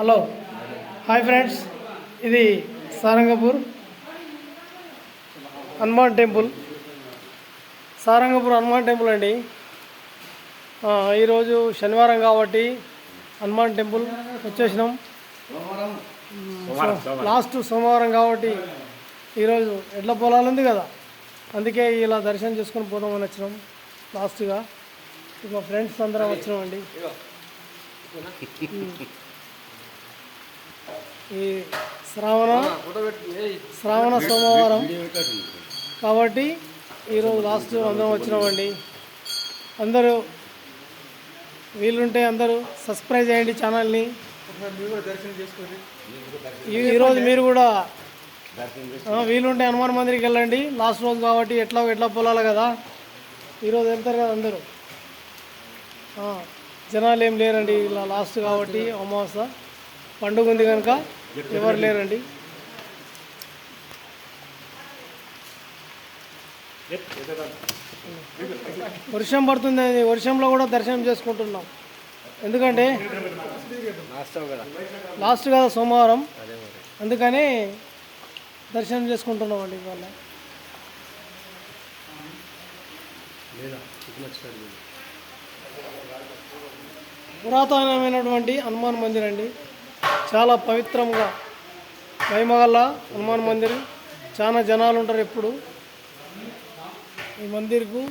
Hello. Hi friends ఇది Sarangpur Hanuman temple. Sarangpur Hanuman temple అండి. ఈరోజు శనివారం కాబట్టి హనుమాన్ టెంపుల్ వచ్చేసినాం. లాస్ట్ సోమవారం కాబట్టి ఈరోజు ఎడ్ల పొలాలు ఉంది కదా అందుకే ఇలా దర్శనం చేసుకొని పోదామని వచ్చినాం లాస్ట్గా. మా ఫ్రెండ్స్ అందరం వచ్చినామండి. ఈ శ్రావణ శ్రావణ సోమవారం. కాబట్టి ఈరోజు లాస్ట్ అందరం వచ్చినామండి. అందరూ వీళ్ళుంటే అందరూ సబ్స్క్రైబ్ చేయండి ఛానల్ని ఈరోజు మీరు కూడా వీలుంటే హనుమాన్ మందిరికి వెళ్ళండి. లాస్ట్ రోజు కాబట్టి ఎట్లా ఎట్లా పొలాలి కదా. ఈరోజు వెళ్తారు కదా అందరూ. జనాలు ఏం లేరండి. ఇలా లాస్ట్ కాబట్టి అమావాస్య. పండుగ ఉంది కనుక ఎవరు లేరండి? వర్షం పడుతుంది వర్షంలో కూడా దర్శనం చేసుకుంటున్నాం. ఎందుకంటే లాస్ట్ కదా సోమవారం. అందుకని దర్శనం చేసుకుంటున్నాం అండి ఇవాళ. పురాతనమైనటువంటి హనుమాన్ మందిర్ అండి చాలా పవిత్రంగా మహిమగల హనుమాన్ మందిర్ చాలా జనాలు ఉంటారు ఎప్పుడు. ఈ మందిర్కు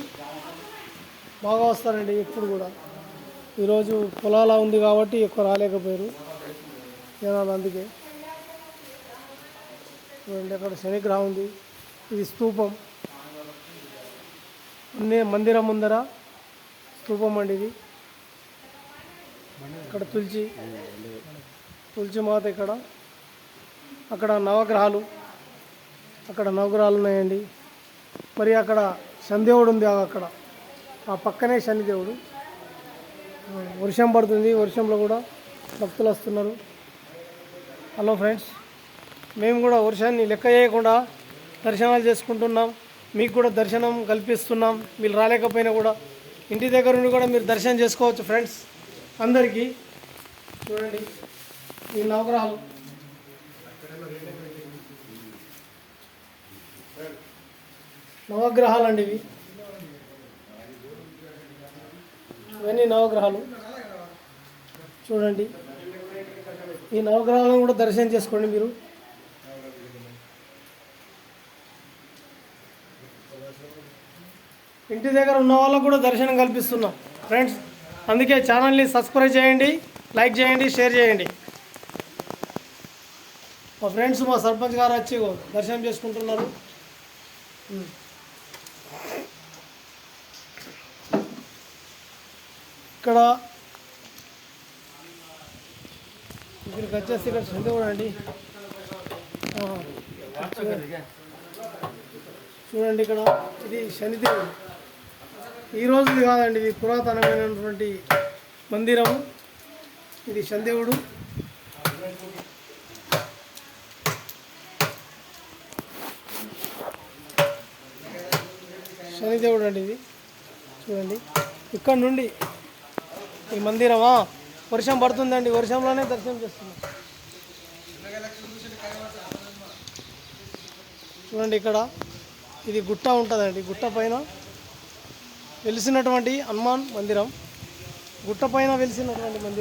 బాగా వస్తారండి ఎప్పుడు కూడా. ఈరోజు పొలాల ఉంది కాబట్టి ఎక్కువ రాలేకపోయారు జనాలు అందుకే. చూడండి అక్కడ శనిగ్రహం ఉంది. ఇది స్తూపం అన్నీ మందిరం ముందర స్తూపం అండి ఇది. ఇక్కడ తులసి తులసిమాత ఇక్కడ. అక్కడ నవగ్రహాలు అక్కడ నవగ్రహాలు ఉన్నాయండి. మరి అక్కడ శనిదేవుడు ఉంది అక్కడ. ఆ పక్కనే శనిదేవుడు. వర్షం పడుతుంది వర్షంలో కూడా భక్తులు వస్తున్నారు. హలో ఫ్రెండ్స్ మేము కూడా వర్షాన్ని లెక్క చేయకుండా దర్శనాలు చేసుకుంటున్నాం. మీకు కూడా దర్శనం కల్పిస్తున్నాం. మీరు రాలేకపోయినా కూడా ఇంటి దగ్గర నుండి కూడా మీరు దర్శనం చేసుకోవచ్చు ఫ్రెండ్స్. అందరికీ చూడండి. ఈ నవగ్రహాలు నవగ్రహాలు అండి ఇవి. ఇవన్నీ నవగ్రహాలు. చూడండి. ఈ నవగ్రహాలను కూడా దర్శనం చేసుకోండి మీరు. ఇంటి దగ్గర ఉన్న వాళ్ళకు కూడా దర్శనం కల్పిస్తున్నాం. ఫ్రెండ్స్ అందుకే ఛానల్ని సబ్స్క్రైబ్ చేయండి లైక్ చేయండి షేర్ చేయండి. మా ఫ్రెండ్స్ మా సర్పంచ్ గారు వచ్చి దర్శనం చేసుకుంటున్నారు. ఇక్కడ ఇక్కడికి వచ్చేసి ఇక్కడ సంత కూడా అండి. చూడండి ఇక్కడ ఇది శనిదేవుడు. ఈ రోజుది కాదండి ఇది పురాతనమైనటువంటి మందిరం ఇది శనిదేవుడు. శనిదేవుడు అండి ఇది. చూడండి. ఇక్కడ నుండి ఈ మందిరమా? వర్షం పడుతుందండి. వర్షంలోనే దర్శనం చేస్తున్నాం చూడండి ఇక్కడ. ఇది గుట్ట ఉంటుందండి. గుట్ట పైన వెలిసినటువంటి హనుమాన్ మందిరం. గుట్ట పైన వెలిసినటువంటి మందిరం.